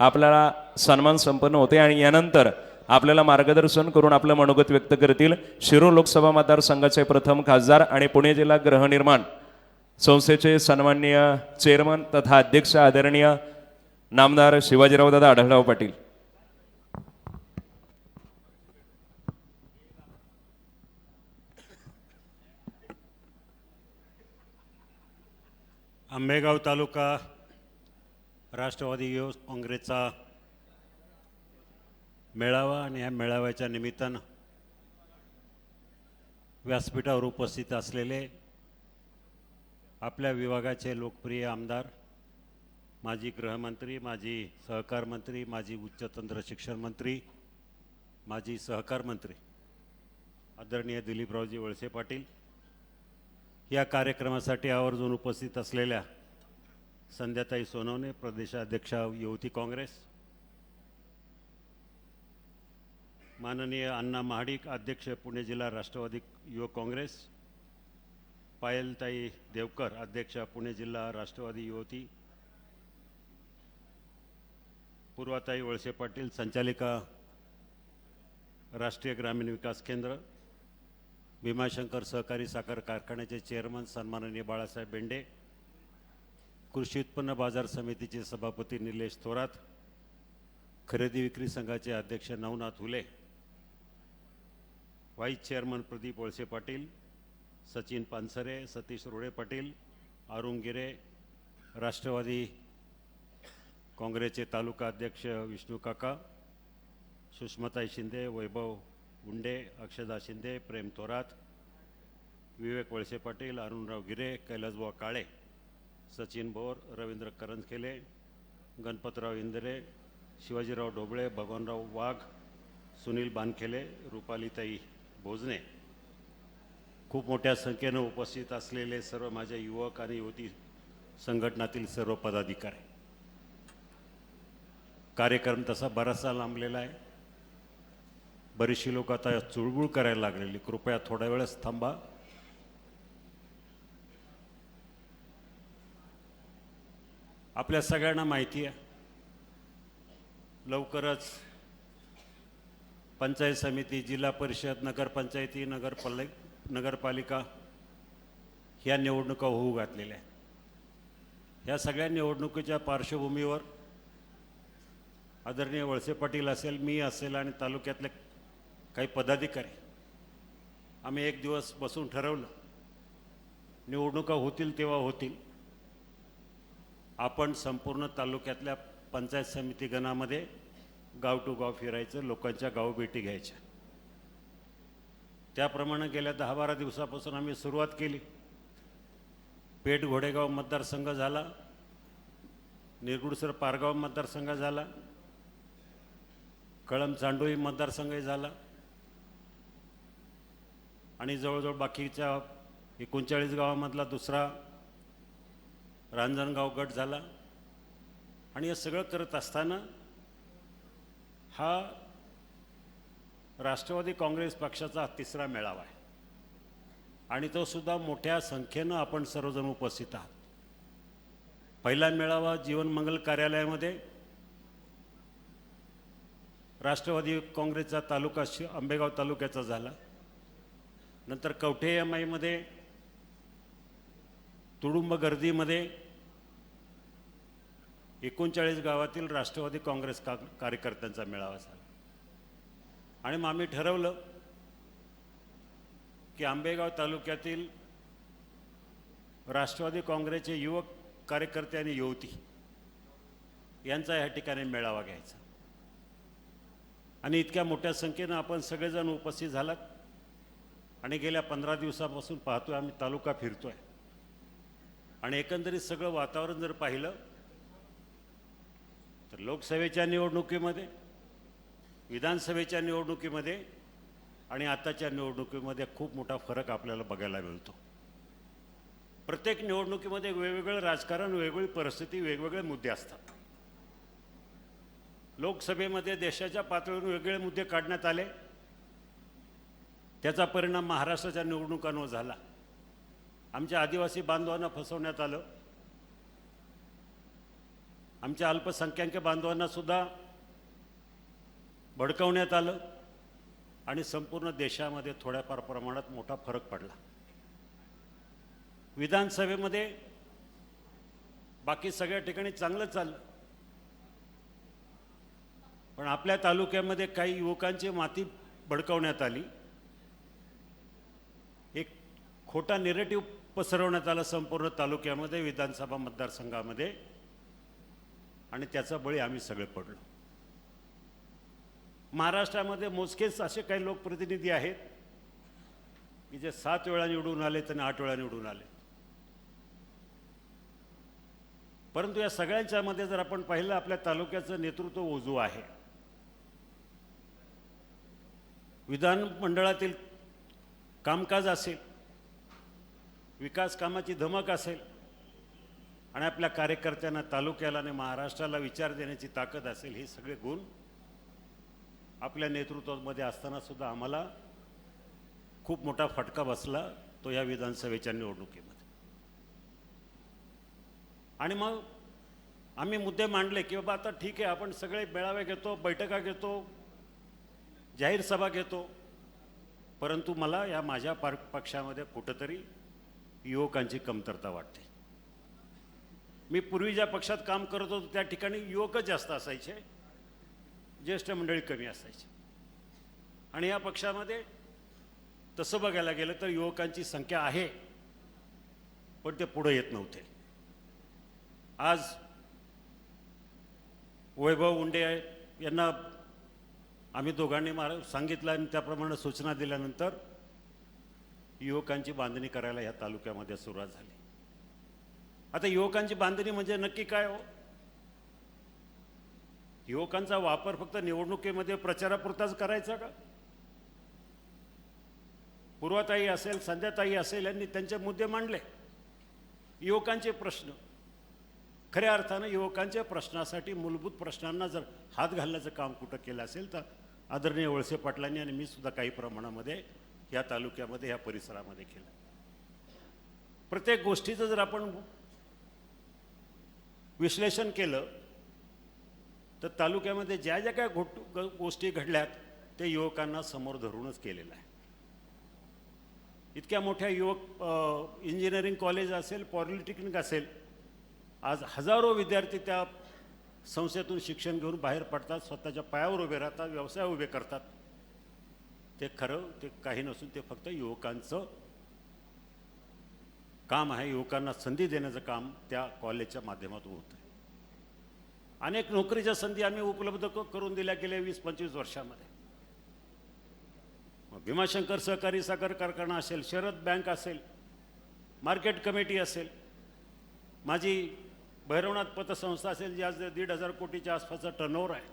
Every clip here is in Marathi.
आपल्याला सन्मान संपन्न होते आणि यानंतर आपल्याला मार्गदर्शन करून आपलं मनोगत व्यक्त करतील. शिरूर लोकसभा मतदारसंघाचे प्रथम खासदार आणि पुणे जिल्हा गृहनिर्माण संस्थेचे सन्माननीय चेअरमन तथा अध्यक्ष आदरणीय नामदार शिवाजीराव दादा आढळराव पाटील. आंबेगाव तालुका राष्ट्रवादी युवक काँग्रेसचा मेळावा आणि ह्या मेळाव्याच्या निमित्तानं व्यासपीठावर उपस्थित असलेले आपल्या विभागाचे लोकप्रिय आमदार माजी गृहमंत्री माजी सहकार मंत्री माजी उच्च तंत्र शिक्षण मंत्री माजी सहकार मंत्री आदरणीय दिलीपरावजी वळसे पाटील या कार्यक्रमासाठी आवर्जून उपस्थित असलेल्या संध्याताई सोनवणे प्रदेशाध्यक्ष युवती काँग्रेस. माननीय अण्णा महाडिक अध्यक्ष पुणे जिल्हा राष्ट्रवादी युवक काँग्रेस. पायलताई देवकर अध्यक्ष पुणे जिल्हा राष्ट्रवादी युवती. पूर्वाताई वळसे पाटील संचालिका राष्ट्रीय ग्रामीण विकास केंद्र. भीमाशंकर सहकारी साखर कारखान्याचे चेअरमन सन्माननीय बाळासाहेब बेंडे. कृषी उत्पन्न बाजार समितीचे सभापती निलेश थोरात खरेदी विक्री संघाचे अध्यक्ष नवनाथ हुले व्हाईस चेअरमन प्रदीप वळसे पाटील सचिन पानसरे सतीश रोडे पाटील अरुण गिरे राष्ट्रवादी काँग्रेसचे तालुका अध्यक्ष विष्णू काका सुष्मताई शिंदे वैभव उंडे अक्षदा शिंदे प्रेम थोरात विवेक वळसे पाटील अरुणराव गिरे कैलासबुवा काळे सचिन बोर रवींद्र करंजखेले गणपतराव इंदरे शिवाजीराव ढोबळे भगवानराव वाघ सुनील बानखेले रुपालीताई भोजने. खूप मोठ्या संख्येनं उपस्थित असलेले सर्व माझ्या युवक आणि युवती संघटनातील सर्व पदाधिकारी. कार्यक्रम तसा बराचसा लांबलेला आहे. बरीचशी लोक आता चुळबुळ करायला लागलेली. कृपया थोड्या वेळच थांबा. आपल्या सगळ्यांना माहिती आहे. लवकरच पंचायत समिती जिल्हा परिषद नगरपंचायती नगरपाल नगरपालिका ह्या निवडणुका होऊ घातलेल्या आहेत. ह्या सगळ्या निवडणुकीच्या पार्श्वभूमीवर आदरणीय वळसे पाटील असेल मी असेल आणि तालुक्यातले काही पदाधिकारी आम्ही एक दिवस बसून ठरवलं निवडणुका होतील तेव्हा होतील. आपण संपूर्ण तालुक्यातल्या पंचायत समिती गणामध्ये गाव टू गाव फिरायचं लोकांच्या गाव भेटी घ्यायच्या. त्याप्रमाणे गेल्या दहा बारा दिवसापासून आम्ही सुरुवात केली. पेठ घोडेगाव मतदारसंघ झाला निरगुडसर पारगाव मतदारसंघ झाला कळम चांडोई मतदारसंघही झाला आणि जवळजवळ बाकीच्या एकोणचाळीस गावामधला दुसरा रांजणगाव गट झाला. आणि हे सगळं करत असताना हा राष्ट्रवादी काँग्रेस पक्षाचा तिसरा मेळावा आहे. आणि तो सुद्धा मोठ्या संख्येनं आपण सर्वजण उपस्थित आहात. पहिला मेळावा जीवनमंगल कार्यालयामध्ये राष्ट्रवादी काँग्रेसचा तालुका आंबेगाव तालुक्याचा झाला. नंतर कवठे एम आयमध्ये तुडुंब गर्दीमध्ये एकोणचाळीस गावातील राष्ट्रवादी काँग्रेस का कार्यकर्त्यांचा मेळावा झाला. आणि मग आम्ही ठरवलं की आंबेगाव तालुक्यातील राष्ट्रवादी काँग्रेसचे युवक कार्यकर्ते आणि युवती यांचा ह्या ठिकाणी मेळावा घ्यायचा. आणि इतक्या मोठ्या संख्येनं आपण सगळेजण उपस्थित झालात. आणि गेल्या पंधरा दिवसापासून पाहतोय आम्ही तालुका फिरतोय. आणि एकंदरीत सगळं वातावरण जर पाहिलं तर लोकसभेच्या निवडणुकीमध्ये विधानसभेच्या निवडणुकीमध्ये आणि आताच्या निवडणुकीमध्ये खूप मोठा फरक आपल्याला बघायला मिळतो. प्रत्येक निवडणुकीमध्ये वेगवेगळं राजकारण वेगवेगळी परिस्थिती वेगवेगळे मुद्दे असतात. लोकसभेमध्ये देशाच्या पातळीवर वेगवेगळे मुद्दे काढण्यात आले. त्याचा परिणाम महाराष्ट्राच्या निवडणुकांवर झाला. आमच्या आदिवासी बांधवांना फसवण्यात आलं. आमच्या अल्पसंख्याक बांधवांना सुद्धा भडकवण्यात आलं आणि संपूर्ण देशामध्ये थोड्याफार प्रमाणात मोठा फरक पडला. विधानसभेमध्ये बाकी सगळ्या ठिकाणी चांगलं चाललं. पण आपल्या तालुक्यामध्ये काही युवकांची माती भडकवण्यात आली. एक खोटा निरेटिव्ह पसरवण्यात आलं संपूर्ण तालुक्यामध्ये विधानसभा मतदारसंघामध्ये. आणि त्याचा बळी आम्ही सगळे पडलो. महाराष्ट्रामध्ये मोजकेच असे काही लोकप्रतिनिधी आहेत की जे सात वेळा निवडून आले आणि आठ वेळा निवडून आले परंतु या सगळ्यांच्या मध्ये जर आपण पाहिलं आपल्या तालुक्याचं नेतृत्व ओजू आहे. विधानमंडळातील कामकाज असेल विकास कामाची धमक असेल आणि आपल्या कार्यकर्त्यांना तालुक्याला आणि महाराष्ट्राला विचार देण्याची ताकद असेल हे सगळे गुण आपल्या नेतृत्वामध्ये असताना सुद्धा आम्हाला खूप मोठा फटका बसला तो या विधानसभेच्या निवडणुकीमध्ये. आणि मग आम्ही मुद्दे मांडले की बाबा आता ठीक आहे आपण सगळे मेळावे घेतो बैठका घेतो जाहीर सभा घेतो परंतु मला या माझ्या पार पक्षामध्ये कुठंतरी युवकांची कमतरता वाटते. मी पूर्वी ज्या पक्षात काम करत होतो त्या ठिकाणी युवकच जास्त असायचे. ज्येष्ठ मंडळी कमी असायची. आणि या पक्षामध्ये तसं बघायला गेलं तर युवकांची संख्या आहे पण ते पुढे येत नव्हते. आज वैभव उंडे यांना आम्ही दोघांनी मार सांगितलं आणि त्याप्रमाणे सूचना दिल्यानंतर युवकांची बांधणी करायला या तालुक्यामध्ये सुरुवात झाली. आता युवकांची बांधणी म्हणजे नक्की काय हो? युवकांचा वापर फक्त निवडणुकीमध्ये प्रचारापुरताच करायचा का? पूर्वाताई असेल संध्याताई असेल यांनी त्यांचे मुद्दे मांडले. युवकांचे प्रश्न. खऱ्या अर्थानं युवकांच्या प्रश्नासाठी मूलभूत प्रश्नांना जर हात घालण्याचं काम कुठं केलं असेल तर आदरणीय वळसे पाटलांनी आणि मी सुद्धा काही प्रमाणामध्ये या तालुक्यामध्ये या परिसरामध्ये केलं. प्रत्येक गोष्टीचं जर आपण विश्लेषण केलं तर तालुक्यामध्ये ज्या ज्या काय घोट गोष्टी घडल्यात ते युवकांना समोर धरूनच केलेलं आहे. इतक्या मोठ्या युवक इंजिनिअरिंग कॉलेज असेल पॉलिटेक्निक असेल आज हजारो विद्यार्थी त्या संस्थेतून शिक्षण घेऊन बाहेर पडतात स्वतःच्या पायावर उभे राहतात व्यवसाय उभे करतात. ते खरं ते काही नसून ते फक्त युवकांचं काम आहे. युवकांना संधी देण्याचं काम त्या कॉलेजच्या माध्यमातून होतं अनेक नोकरीच्या संधी आम्ही उपलब्ध करून दिल्या गेल्या वीस पंचवीस वर्षामध्ये. मग भीमाशंकर सहकारी साखर कारखाना असेल शरद बँक असेल मार्केट कमिटी असेल माझी भैरवनाथ पतसंस्था असेल जी आज दीड हजार कोटीच्या आसपासचा टर्नओव्हर आहे.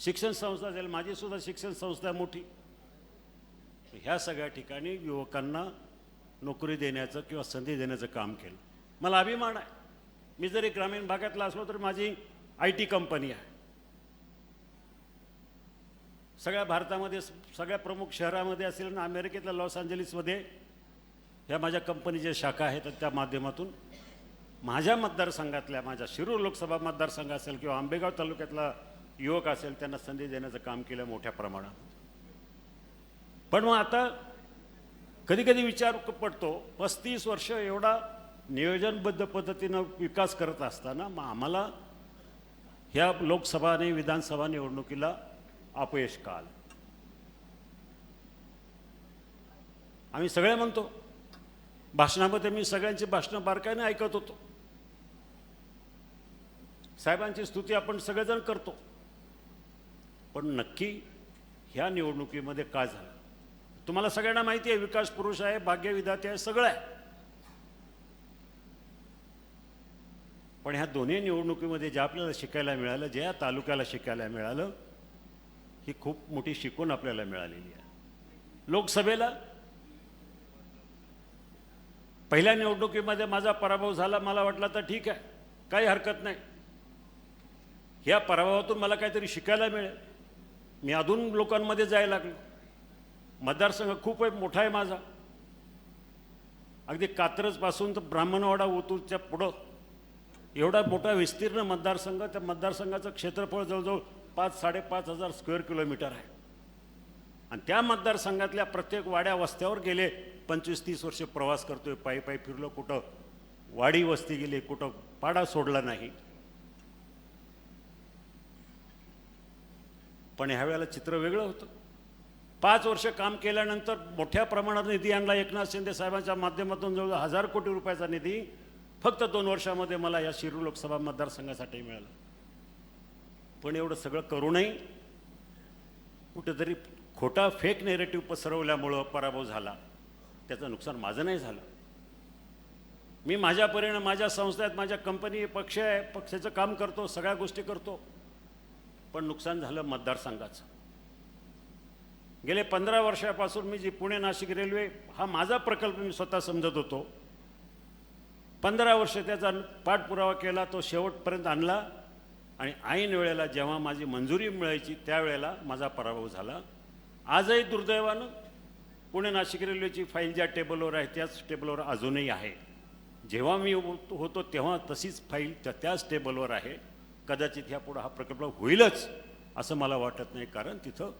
शिक्षण संस्था असेल माझी सुद्धा शिक्षण संस्था मोठी. ह्या सगळ्या ठिकाणी युवकांना नोकरी देण्याचं किंवा संधी देण्याचं काम केलं. मला अभिमान आहे. मी जरी ग्रामीण भागातला असलो तरी माझी आय टी कंपनी आहे. सगळ्या भारतामध्ये सगळ्या प्रमुख शहरामध्ये असेल आणि अमेरिकेतल्या लॉस एंजलिसमध्ये ह्या माझ्या कंपनीच्या शाखा आहेत त्या माध्यमातून माझ्या मतदारसंघातल्या माझ्या शिरूर लोकसभा मतदारसंघ असेल किंवा आंबेगाव तालुक्यातला युवक असेल त्यांना संधी देण्याचं काम केलं मोठ्या प्रमाणात. पण मग आता कधी कधी विचार पडतो पस्तीस वर्ष एवढा नियोजनबद्ध पद्धतीनं विकास करत असताना मग आम्हाला ह्या लोकसभा आणि विधानसभा निवडणुकीला अपयश का आलं? आम्ही सगळे म्हणतो भाषणामध्ये मी सगळ्यांची भाषणं बारकाईने ऐकत होतो. साहेबांची स्तुती आपण सगळेजण करतो. पण नक्की ह्या निवडणुकीमध्ये काय झालं? तुम्हाला सगळ्यांना माहिती आहे विकास पुरुष आहे भाग्यविधाते आहे सगळं आहे. पण ह्या दोन्ही निवडणुकीमध्ये जे आपल्याला शिकायला मिळालं जे या तालुक्याला शिकायला मिळालं ही खूप मोठी शिकवण आपल्याला मिळालेली आहे. लोकसभेला पहिल्या निवडणुकीमध्ये माझा पराभव झाला मला वाटला तर ठीक आहे काही हरकत नाही. ह्या पराभवातून मला काहीतरी शिकायला मिळेल. मी अजून लोकांमध्ये जायला लागलो. मतदारसंघ खूप आहे मोठा आहे माझा. अगदी कात्रजपासून तर ब्राह्मणवाडा ओतूरच्या पुढं. एवढा मोठा विस्तीर्ण मतदारसंघ त्या मतदारसंघाचं क्षेत्रफळ जवळजवळ पाच साडेपाच हजार स्क्वेअर किलोमीटर आहे. आणि त्या मतदारसंघातल्या प्रत्येक वाड्या वस्त्यावर गेले पंचवीस तीस वर्षे प्रवास करतोय पायी पायी फिरलो कुठं. वाडी वस्ती गेली कुठं पाडा सोडला नाही. पण ह्या वेळेला चित्र वेगळं होतं. पाच वर्ष काम केल्यानंतर मोठ्या प्रमाणात निधी आणला एकनाथ शिंदे साहेबांच्या माध्यमातून जवळजवळ हजार कोटी रुपयाचा निधी फक्त दोन वर्षामध्ये मला या शिरू लोकसभा मतदारसंघासाठी मिळाला. पण एवढं सगळं करूनही कुठेतरी खोटा फेक नेरेटिव्ह पसरवल्यामुळं पराभव झाला. त्याचं नुकसान माझं नाही झालं. मी माझ्यापरीने माझ्या संस्थेत माझ्या कंपनी पक्ष आहे पक्षाचं काम करतो सगळ्या गोष्टी करतो. पण नुकसान झालं मतदारसंघाचं. गेले पंधरा वर्षापासून मी जी पुणे नाशिक रेल्वे हा माझा प्रकल्प मी स्वतः समजत होतो. पंधरा वर्ष त्याचा पाठपुरावा केला तो शेवटपर्यंत आणला आणि ऐन वेळेला जेव्हा माझी मंजुरी मिळायची त्यावेळेला माझा पराभव झाला. आजही दुर्दैवानं पुणे नाशिक रेल्वेची फाईल ज्या टेबलवर आहे त्याच टेबलवर अजूनही आहे. जेव्हा मी होतो होतो तेव्हा तशीच फाईल त्या त्याच टेबलवर आहे. कदाचित ह्या पुढं हा प्रकल्प होईलच असं मला वाटत नाही कारण तिथं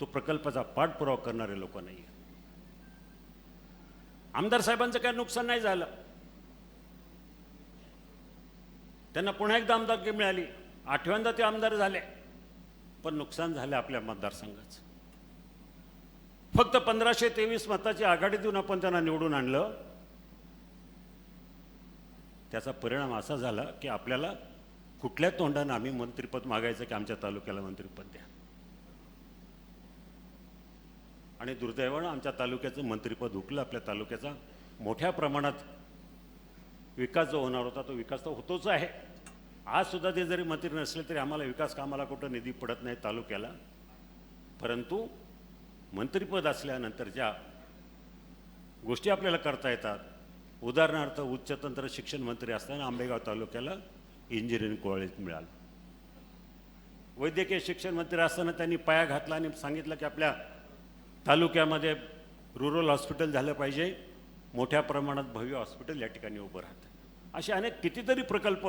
तो प्रकल्पाचा पाठपुरावा करणारे लोक नाही आमदार साहेबांचं काय नुकसान नाही झालं. त्यांना पुन्हा एकदा आमदारकी मिळाली. आठव्यांदा ते आमदार झाले पण नुकसान झालं आपल्या मतदारसंघाचं. फक्त पंधराशे तेवीस मताची आघाडी देऊन आपण त्यांना निवडून आणलं. त्याचा परिणाम असा झाला की आपल्याला कुठल्या तोंडानं आम्ही मंत्रिपद मागायचं की आमच्या तालुक्याला मंत्रिपद द्या? आणि दुर्दैवानं आमच्या तालुक्याचं मंत्रिपद हुकलं आपल्या तालुक्याचा मोठ्या प्रमाणात विकास जो होणार होता तो विकास तर होतोच आहे. आज सुद्धा ते जरी मंत्री नसले तरी आम्हाला विकास कामाला कुठं निधी पडत नाही तालुक्याला. परंतु मंत्रिपद असल्यानंतर ज्या गोष्टी आपल्याला करता येतात उदाहरणार्थ उच्च तंत्र शिक्षण मंत्री असताना आंबेगाव तालुक्याला इंजिनिअरिंग कॉलेज मिळालं. वैद्यकीय शिक्षण मंत्री असताना त्यांनी पाया घातला आणि सांगितलं की आपल्या तालुक्यामध्ये रुरल हॉस्पिटल झालं पाहिजे. मोठ्या प्रमाणात भव्य हॉस्पिटल या ठिकाणी उभं राहतं. असे अनेक कितीतरी प्रकल्प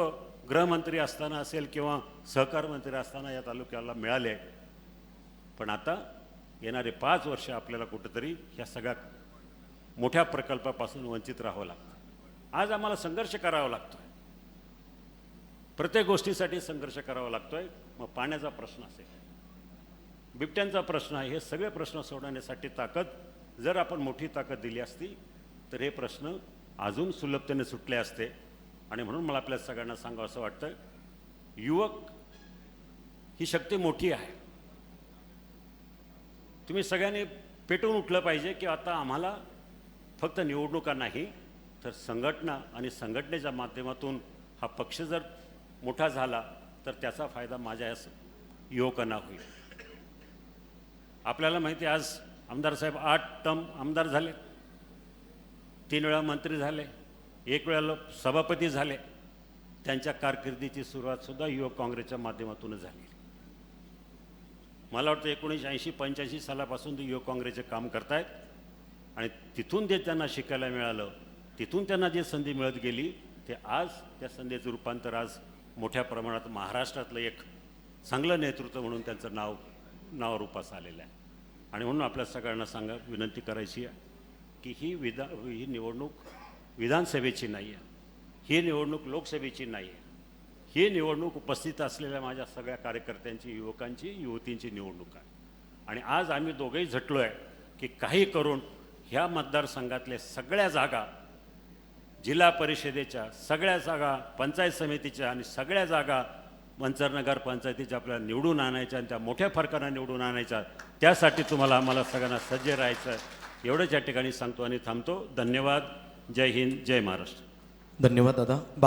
गृहमंत्री असताना असेल किंवा सहकार मंत्री असताना या तालुक्याला मिळाले. पण आता येणारे पाच वर्ष आपल्याला कुठंतरी ह्या सगळ्या मोठ्या प्रकल्पापासून वंचित राहावं लागतं. आज आम्हाला संघर्ष करावा लागतो प्रत्येक गोष्टीसाठी संघर्ष करावा लागतोय. मग पाण्याचा प्रश्न असेल. बिबट्यांचा प्रश्न आहे. हे सगळे प्रश्न सोडवण्यासाठी ताकद जर आपण मोठी ताकद दिली असती तर हे प्रश्न अजून सुलभतेने सुटले असते. आणि म्हणून मला आपल्या सगळ्यांना सांगावं असं वाटतं युवक ही शक्ती मोठी आहे. तुम्ही सगळ्यांनी पेटून उठलं पाहिजे की आता आम्हाला फक्त निवडणुका नाही तर संघटना आणि संघटनेच्या माध्यमातून हा पक्ष जर मोठा झाला तर त्याचा फायदा माझ्या या युवकांना होईल. आपल्याला माहिती आहे आज आमदार साहेब आठ टर्म आमदार झाले. तीन वेळा मंत्री झाले. एक वेळा लोक सभापती झाले. त्यांच्या कारकिर्दीची सुरुवातसुद्धा युवक काँग्रेसच्या माध्यमातूनच झाली. मला वाटतं एकोणीसशे ऐंशी पंच्याऐंशी सालापासून ते युवक काँग्रेसचे काम करतायत. आणि तिथून जे त्यांना शिकायला मिळालं तिथून त्यांना जे संधी मिळत गेली ते आज त्या संधीचं रूपांतर आज मोठ्या प्रमाणात महाराष्ट्रातलं एक चांगलं नेतृत्व म्हणून त्यांचं नाव नाव रूपास आलेलं आहे. आणि म्हणून आपल्या सगळ्यांना सांगा विनंती करायची आहे की ही विधा ही निवडणूक विधानसभेची नाही आहे. ही निवडणूक लोकसभेची नाही आहे. ही निवडणूक उपस्थित असलेल्या माझ्या सगळ्या कार्यकर्त्यांची युवकांची युवतींची निवडणूक आहे. आणि आज आम्ही दोघंही झटलो आहे की काही करून ह्या मतदारसंघातल्या सगळ्या जागा जिल्हा परिषदेच्या सगळ्या जागा पंचायत समितीच्या आणि सगळ्या जागा मंचरनगर पंचायतीच्या आपल्याला निवडून आणायच्या आणि त्या मोठ्या फरकानं निवडून आणायच्या. त्यासाठी तुम्हाला आम्हाला सगळ्यांना सज्ज राहायचं एवढंच या ठिकाणी सांगतो आणि थांबतो. धन्यवाद. जय हिंद. जय महाराष्ट्र. धन्यवाद दादा.